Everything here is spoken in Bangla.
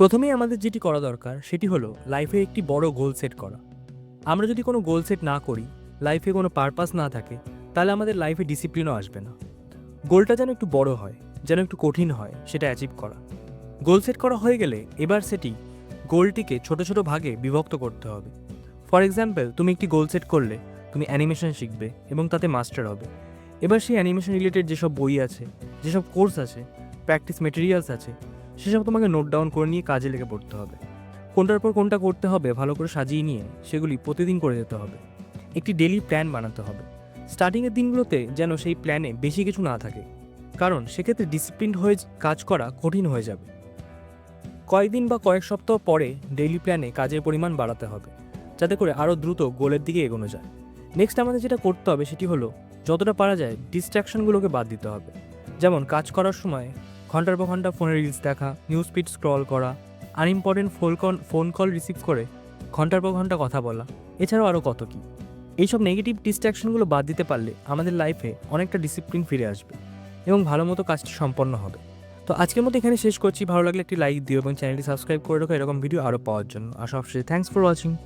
প্রথমেই আমাদের যেটি করা দরকার, সেটি হলো লাইফে একটি বড় গোল সেট করা। আমরা যদি কোনো গোল সেট না করি লাইফে কোনো পারপাস না থাকে, তাহলে আমাদের লাইফে ডিসিপ্লিনও আসবে না। গোলটা যেন একটু বড় হয়, যেন একটু কঠিন হয়, সেটা অ্যাচিভ করা। গোল সেট করা হয়ে গেলে এবার সেটি গোলটিকে ছোট ছোট ভাগে বিভক্ত করতে হবে। ফর এক্সাম্পল তুমি একটি গোল সেট করলে, তুমি অ্যানিমেশন শিখবে এবং তাতে মাস্টার হবে। এবার সেই অ্যানিমেশন রিলেটেড যেসব বই আছে, যেসব কোর্স আছে প্র্যাকটিস মেটেরিয়ালস আছে সেসব তোমাকে নোট ডাউন করে নিয়ে কাজে লেগে পড়তে হবে। কোনটার পর কোনটা করতে হবে, ভালো করে সাজিয়ে নিয়ে সেগুলি প্রতিদিন করে যেতে হবে। একটি ডেলি প্ল্যান বানাতে হবে। স্টার্টিংয়ের দিনগুলোতে যেন সেই প্ল্যানে বেশি কিছু না থাকে। কারণ সেক্ষেত্রে ডিসিপ্লিন হয়ে কাজ করা কঠিন হয়ে যাবে। কয়েকদিন বা কয়েক সপ্তাহ পরে ডেইলি প্ল্যানে কাজের পরিমাণ বাড়াতে হবে, যাতে করে আরও দ্রুত গোলের দিকে এগোনো যায়। নেক্সট আমাদের যেটা করতে হবে সেটি হলো, যতটা পারা যায় ডিস্ট্র্যাকশনগুলোকে বাদ দিতে হবে। যেমন কাজ করার সময় ঘণ্টার পর ঘণ্টা ফোনে রিলস দেখা নিউজ ফিড স্ক্রল করা unimportant phone call phone call receive করে ঘণ্টার পর ঘণ্টা কথা বলা। এছাড়াও আরও কত কী? এইসব নেগেটিভ ডিস্ট্র্যাকশনগুলো বাদ দিতে পারলে আমাদের লাইফে অনেকটা ডিসিপ্লিন ফিরে আসবে এবং ভালো মতো কাজটি সম্পন্ন হবে। তো আজকের মতো এখানে শেষ করছি। ভালো লাগলে একটি লাইক দিও এবং চ্যানেলটি সাবস্ক্রাইব করে রাখো। এরকম ভিডিও আরও পাওয়ার জন্য। আর সবশেষে থ্যাংকস ফর ওয়াচিং